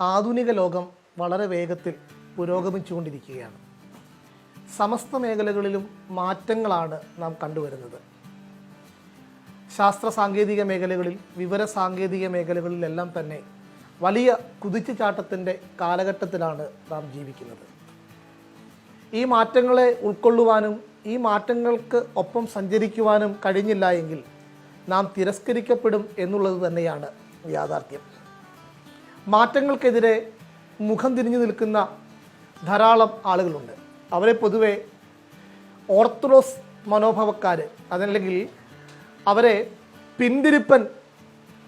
ആധുനിക ലോകം വളരെ വേഗത്തിൽ പുരോഗമിച്ചുകൊണ്ടിരിക്കുകയാണ്. സമസ്ത മേഖലകളിലും മാറ്റങ്ങളാണ് നാം കണ്ടുവരുന്നത്. ശാസ്ത്ര സാങ്കേതിക മേഖലകളിൽ വിവര സാങ്കേതിക മേഖലകളിലെല്ലാം തന്നെ വലിയ കുതിച്ചുചാട്ടത്തിന്റെ കാലഘട്ടത്തിലാണ് നാം ജീവിക്കുന്നത്. ഈ മാറ്റങ്ങളെ ഉൾക്കൊള്ളുവാനും ഈ മാറ്റങ്ങൾക്ക് ഒപ്പം സഞ്ചരിക്കുവാനും കഴിഞ്ഞില്ല എങ്കിൽ നാം തിരസ്കരിക്കപ്പെടും എന്നുള്ളത് തന്നെയാണ് യാഥാർത്ഥ്യം. മാറ്റങ്ങൾക്കെതിരെ മുഖം തിരിഞ്ഞു നിൽക്കുന്ന ധാരാളം ആളുകളുണ്ട്. അവരെ പൊതുവെ ഓർത്തഡോക്സ് മനോഭാവക്കാർ അതല്ലെങ്കിൽ അവരെ പിന്തിരിപ്പൻ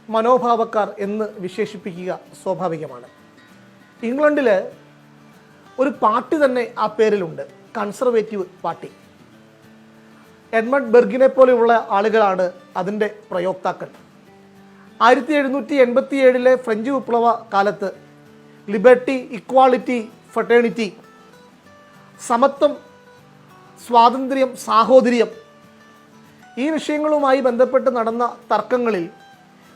മനോഭാവക്കാർ എന്ന് വിശേഷിപ്പിക്കുക സ്വാഭാവികമാണ്. ഇംഗ്ലണ്ടിൽ ഒരു പാർട്ടി തന്നെ ആ പേരിലുണ്ട്. Conservative party. എഡ്മണ്ട് ബെർഗിനെ പോലെയുള്ള ആളുകളാണ് അതിന്റെ പ്രയോക്താക്കൾ. ആയിരത്തി എഴുന്നൂറ്റി എൺപത്തി ഏഴിലെ ഫ്രഞ്ച് വിപ്ലവ കാലത്ത് ലിബർട്ടി ഇക്വാളിറ്റി ഫെട്ടേണിറ്റി സമത്വം സ്വാതന്ത്ര്യം സാഹോദര്യം ഈ വിഷയങ്ങളുമായി ബന്ധപ്പെട്ട് നടന്ന തർക്കങ്ങളിൽ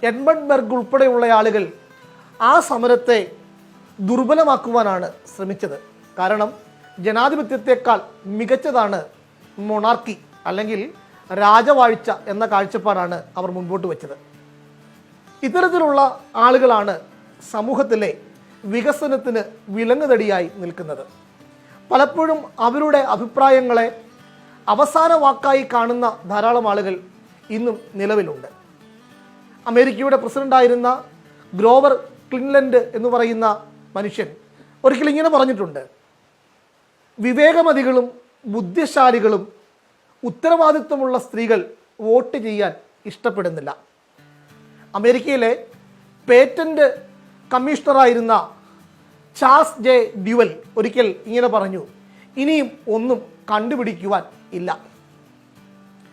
എഡ്മണ്ട് ബെർഗ് ഉൾപ്പെടെയുള്ള ആളുകൾ ആ സമരത്തെ ദുർബലമാക്കുവാനാണ് ശ്രമിച്ചത്. കാരണം ജനാധിപത്യത്തെക്കാൾ മികച്ചതാണ് മൊണാർക്കി അല്ലെങ്കിൽ രാജവാഴ്ച എന്ന കാഴ്ചപ്പാടാണ് അവർ മുൻപോട്ട് വെച്ചത്. ഇത്തരത്തിലുള്ള ആളുകളാണ് സമൂഹത്തിലെ വികസനത്തിന് വിലങ്ങുതടിയായി നിൽക്കുന്നത്. പലപ്പോഴും അവരുടെ അഭിപ്രായങ്ങളെ അവസാന വാക്കായി കാണുന്ന ധാരാളം ആളുകൾ ഇന്നും നിലവിലുണ്ട്. അമേരിക്കയുടെ പ്രസിഡന്റായിരുന്ന ഗ്രോവർ ക്ലിൻലൻഡ് എന്ന് പറയുന്ന മനുഷ്യൻ ഒരിക്കലും ഇങ്ങനെ പറഞ്ഞിട്ടുണ്ട്. വിവേകമതികളും ബുദ്ധിശാലികളും ഉത്തരവാദിത്വമുള്ള സ്ത്രീകൾ വോട്ട് ചെയ്യാൻ ഇഷ്ടപ്പെടുന്നില്ല. അമേരിക്കയിലെ പേറ്റന്റ് കമ്മീഷണറായിരുന്ന ചാൾസ് ജെ ഡ്യുവൽ ഒരിക്കൽ ഇങ്ങനെ പറഞ്ഞു ഇനിയും ഒന്നും കണ്ടുപിടിക്കുവാൻ ഇല്ല.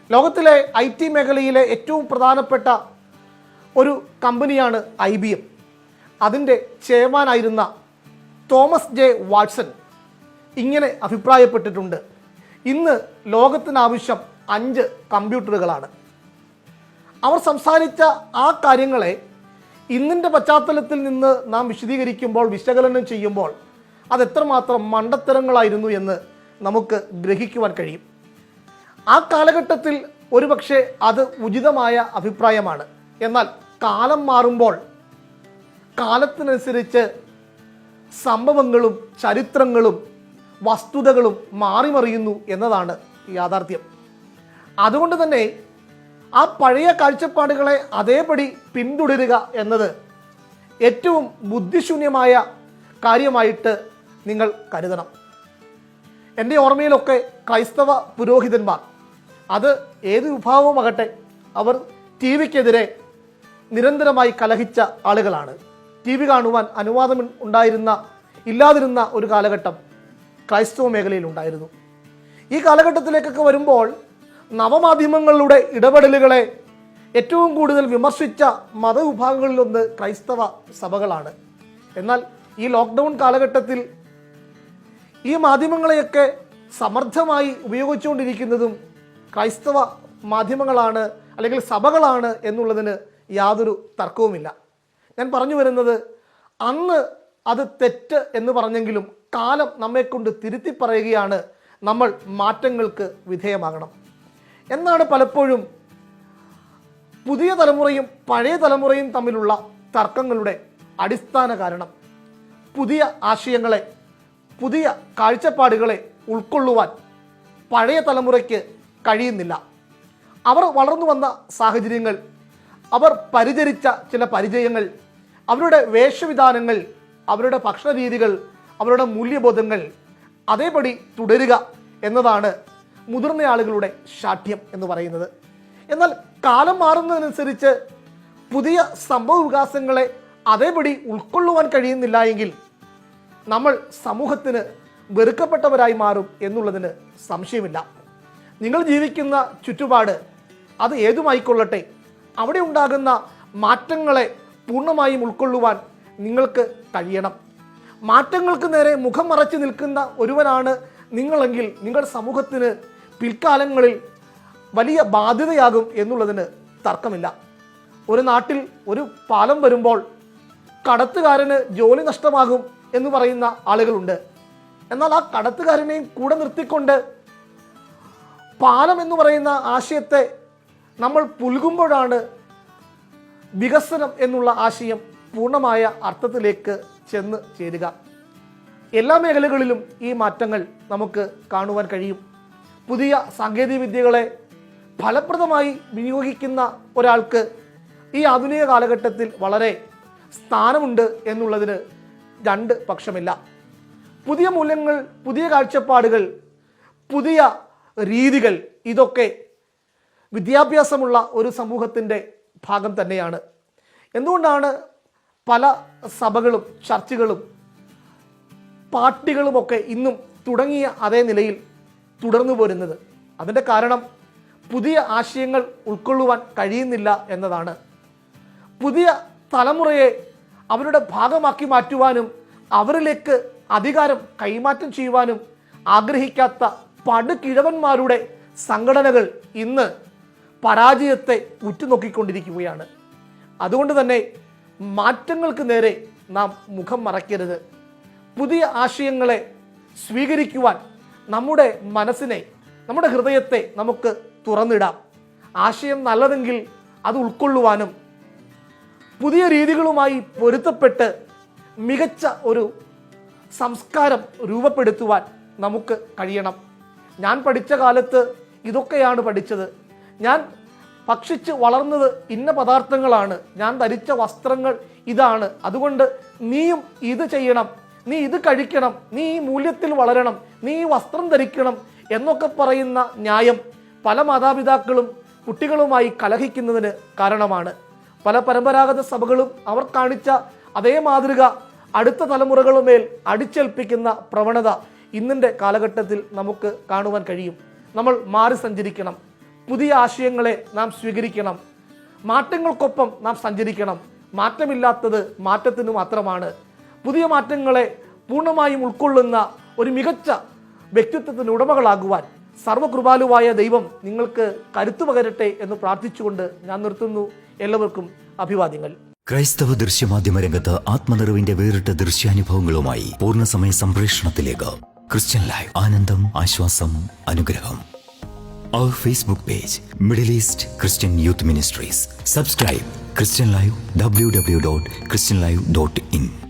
ലോകത്തിലെ ഐ ടി മേഖലയിലെ ഏറ്റവും പ്രധാനപ്പെട്ട ഒരു കമ്പനിയാണ് ഐ ബി എം. അതിന്റെ ചെയർമാനായിരുന്ന തോമസ് ജെ വാട്സൺ ഇങ്ങനെ അഭിപ്രായപ്പെട്ടിട്ടുണ്ട് ഇന്ന് ലോകത്തിനാവശ്യം അഞ്ച് കമ്പ്യൂട്ടറുകളാണ്. അവർ സംസാരിച്ച ആ കാര്യങ്ങളെ ഇന്നിന്റെ പശ്ചാത്തലത്തിൽ നിന്ന് നാം വിശദീകരിക്കുമ്പോൾ വിശകലനം ചെയ്യുമ്പോൾ അത് എത്രമാത്രം മണ്ടത്തരങ്ങളായിരുന്നു എന്ന് നമുക്ക് ഗ്രഹിക്കുവാൻ കഴിയും. ആ കാലഘട്ടത്തിൽ ഒരുപക്ഷെ അത് ഉചിതമായ അഭിപ്രായമാണ്. എന്നാൽ കാലം മാറുമ്പോൾ കാലത്തിനനുസരിച്ച് സംഭവങ്ങളും ചരിത്രങ്ങളും വസ്തുതകളും മാറിമറിയുന്നു എന്നതാണ് യാഥാർത്ഥ്യം. അതുകൊണ്ട് തന്നെ ആ പഴയ കാഴ്ചപ്പാടുകളെ അതേപടി പിന്തുടരുക എന്നത് ഏറ്റവും ബുദ്ധിശൂന്യമായ കാര്യമായിട്ട് നിങ്ങൾ കരുതണം. എന്റെ ഓർമ്മയിലൊക്കെ ക്രൈസ്തവ പുരോഹിതന്മാർ അത് ഏത് വിഭാഗവുമാകട്ടെ അവർ ടി വിക്കെതിരെ നിരന്തരമായി കലഹിച്ച ആളുകളാണ്. ടി വി കാണുവാൻ അനുവാദം ഉണ്ടായിരുന്ന ഇല്ലാതിരുന്ന ഒരു കാലഘട്ടം ക്രൈസ്തവ മേഖലയിൽ ഉണ്ടായിരുന്നു. ഈ കാലഘട്ടത്തിലേക്കൊക്കെ വരുമ്പോൾ നവമാധ്യമങ്ങളുടെ ഇടപെടലുകളെ ഏറ്റവും കൂടുതൽ വിമർശിച്ച മതവിഭാഗങ്ങളിലൊന്ന് ക്രൈസ്തവ സഭകളാണ്. എന്നാൽ ഈ ലോക്ക്ഡൗൺ കാലഘട്ടത്തിൽ ഈ മാധ്യമങ്ങളെയൊക്കെ സമർത്ഥമായി ഉപയോഗിച്ചുകൊണ്ടിരിക്കുന്നതും ക്രൈസ്തവ മാധ്യമങ്ങളാണ് അല്ലെങ്കിൽ സഭകളാണ് എന്നുള്ളതിന് യാതൊരു തർക്കവുമില്ല. ഞാൻ പറഞ്ഞു വരുന്നത് അന്ന് അത് തെറ്റ് എന്ന് പറഞ്ഞെങ്കിലും കാലം നമ്മെക്കൊണ്ട് തിരുത്തി പറയുകയാണ് നമ്മൾ മാറ്റങ്ങൾക്ക് വിധേയമാകണം. എന്നാണ് പലപ്പോഴും പുതിയ തലമുറയും പഴയ തലമുറയും തമ്മിലുള്ള തർക്കങ്ങളുടെ അടിസ്ഥാന കാരണം. പുതിയ ആശയങ്ങളെ പുതിയ കാഴ്ചപ്പാടുകളെ ഉൾക്കൊള്ളുവാൻ പഴയ തലമുറയ്ക്ക് കഴിയുന്നില്ല. അവർ വളർന്നു വന്ന സാഹചര്യങ്ങൾ അവർ പരിചരിച്ച ചില പരിചയങ്ങൾ അവരുടെ വേഷവിധാനങ്ങൾ അവരുടെ ഭക്ഷണ രീതികൾ അവരുടെ മൂല്യബോധങ്ങൾ അതേപടി തുടരുക എന്നതാണ് മുതിർന്ന ആളുകളുടെ ശാഠ്യം എന്ന് പറയുന്നത്. എന്നാൽ കാലം മാറുന്നതിനനുസരിച്ച് പുതിയ സംഭവ വികാസങ്ങളെ അതേപടി ഉൾക്കൊള്ളുവാൻ കഴിയുന്നില്ല എങ്കിൽ നമ്മൾ സമൂഹത്തിന് വെറുക്കപ്പെട്ടവരായി മാറും എന്നുള്ളതിന് സംശയമില്ല. നിങ്ങൾ ജീവിക്കുന്ന ചുറ്റുപാട് അത് ഏതുമായിക്കൊള്ളട്ടെ അവിടെ ഉണ്ടാകുന്ന മാറ്റങ്ങളെ പൂർണമായും ഉൾക്കൊള്ളുവാൻ നിങ്ങൾക്ക് കഴിയണം. മാറ്റങ്ങൾക്ക് നേരെ മുഖം മറച്ചു നിൽക്കുന്ന ഒരുവനാണ് നിങ്ങളെങ്കിൽ നിങ്ങളുടെ സമൂഹത്തിന് പിൽക്കാലങ്ങളിൽ വലിയ ബാധ്യതയാകും എന്നുള്ളതിന് തർക്കമില്ല. ഒരു നാട്ടിൽ ഒരു പാലം വരുമ്പോൾ കടത്തുകാരന് ജോലി നഷ്ടമാകും എന്ന് പറയുന്ന ആളുകളുണ്ട്. എന്നാൽ ആ കടത്തുകാരനെയും കൂടെ നിർത്തിക്കൊണ്ട് പാലം എന്ന് പറയുന്ന ആശയത്തെ നമ്മൾ പുൽകുമ്പോഴാണ് വികസനം എന്നുള്ള ആശയം പൂർണമായ അർത്ഥത്തിലേക്ക് ചെന്ന് ചേരുക. എല്ലാ മേഖലകളിലും ഈ മാറ്റങ്ങൾ നമുക്ക് കാണുവാൻ കഴിയും. പുതിയ സാങ്കേതിക വിദ്യകളെ ഫലപ്രദമായി വിനിയോഗിക്കുന്ന ഒരാൾക്ക് ഈ ആധുനിക കാലഘട്ടത്തിൽ വളരെ സ്ഥാനമുണ്ട് എന്നുള്ളതിന് രണ്ട് പക്ഷമില്ല. പുതിയ മൂല്യങ്ങൾ പുതിയ കാഴ്ചപ്പാടുകൾ പുതിയ രീതികൾ ഇതൊക്കെ വിദ്യാഭ്യാസമുള്ള ഒരു സമൂഹത്തിന്റെ ഭാഗം തന്നെയാണ്. എന്തുകൊണ്ടാണ് പല സഭകളും ചർച്ചുകളും പാർട്ടികളുമൊക്കെ ഇന്നും തുടങ്ങിയ അതേ നിലയിൽ തുടർന്നു പോരുന്നത്. അതിന്റെ കാരണം പുതിയ ആശയങ്ങൾ ഉൾക്കൊള്ളുവാൻ കഴിയുന്നില്ല എന്നതാണ്. പുതിയ തലമുറയെ അവരുടെ ഭാഗമാക്കി മാറ്റുവാനും അവരിലേക്ക് അധികാരം കൈമാറ്റം ചെയ്യുവാനും ആഗ്രഹിക്കാത്ത പടുകിഴവന്മാരുടെ സംഘടനകൾ ഇന്ന് പരാജയത്തെ ഉറ്റുനോക്കിക്കൊണ്ടിരിക്കുകയാണ്. അതുകൊണ്ട് തന്നെ മാറ്റങ്ങൾക്ക് നേരെ നാം മുഖം മറയ്ക്കരുത്. പുതിയ ആശയങ്ങളെ സ്വീകരിക്കുവാൻ നമ്മുടെ മനസ്സിനെ നമ്മുടെ ഹൃദയത്തെ നമുക്ക് തുറന്നിടാം. ആശയം നല്ലതെങ്കിൽ അത് ഉൾക്കൊള്ളുവാനും പുതിയ രീതികളുമായി പൊരുത്തപ്പെട്ട് മികച്ച ഒരു സംസ്കാരം രൂപപ്പെടുത്തുവാൻ നമുക്ക് കഴിയണം. ഞാൻ പഠിച്ച കാലത്ത് ഇതൊക്കെയാണ് പഠിച്ചത്. ഞാൻ ഭക്ഷിച്ച് വളർന്നത് ഇന്ന പദാർത്ഥങ്ങളാണ്. ഞാൻ ധരിച്ച വസ്ത്രങ്ങൾ ഇതാണ്. അതുകൊണ്ട് നീയും ഇത് ചെയ്യണം. നീ ഇത് കഴിക്കണം നീ ഈ മൂല്യത്തിൽ വളരണം നീ ഈ വസ്ത്രം ധരിക്കണം എന്നൊക്കെ പറയുന്ന ന്യായം പല മാതാപിതാക്കളും കുട്ടികളുമായി കലഹിക്കുന്നതിന് കാരണമാണ്. പല പരമ്പരാഗത സഭകളും അവർ കാണിച്ച അതേ മാതൃക അടുത്ത തലമുറകളുമേൽ അടിച്ചേൽപ്പിക്കുന്ന പ്രവണത ഇന്നിന്റെ കാലഘട്ടത്തിൽ നമുക്ക് കാണുവാൻ കഴിയും. നമ്മൾ മാറി സഞ്ചരിക്കണം. പുതിയ ആശയങ്ങളെ നാം സ്വീകരിക്കണം. മാറ്റങ്ങൾക്കൊപ്പം നാം സഞ്ചരിക്കണം. മാറ്റമില്ലാത്തത് മാറ്റത്തിന് മാത്രമാണ്. പുതിയ മാറ്റങ്ങളെ പൂർണമായും ഉൾക്കൊള്ളുന്ന ഒരു മികച്ച വ്യക്തിത്വത്തിന് ഉടമകളാകുവാൻ സർവകൃപാലുവായ ദൈവം നിങ്ങൾക്ക് കരുത്തു പകരട്ടെ എന്ന് പ്രാർത്ഥിച്ചുകൊണ്ട് ഞാൻ നിർത്തുന്നു. എല്ലാവർക്കും അഭിവാദ്യങ്ങൾ. ക്രൈസ്തവ ദൃശ്യമാധ്യമ രംഗത്ത് ആത്മനിറവിന്റെ വേറിട്ട ദൃശ്യാനുഭവങ്ങളുമായി പൂർണസമയ സംപ്രേഷണത്തിലേക്ക് ക്രിസ്ത്യൻ ലൈഫ്. ആനന്ദം ആശ്വാസം അനുഗ്രഹം. അവർ Facebook page Middle East Christian youth ministries subscribe Christian live W W dot Christian live dot in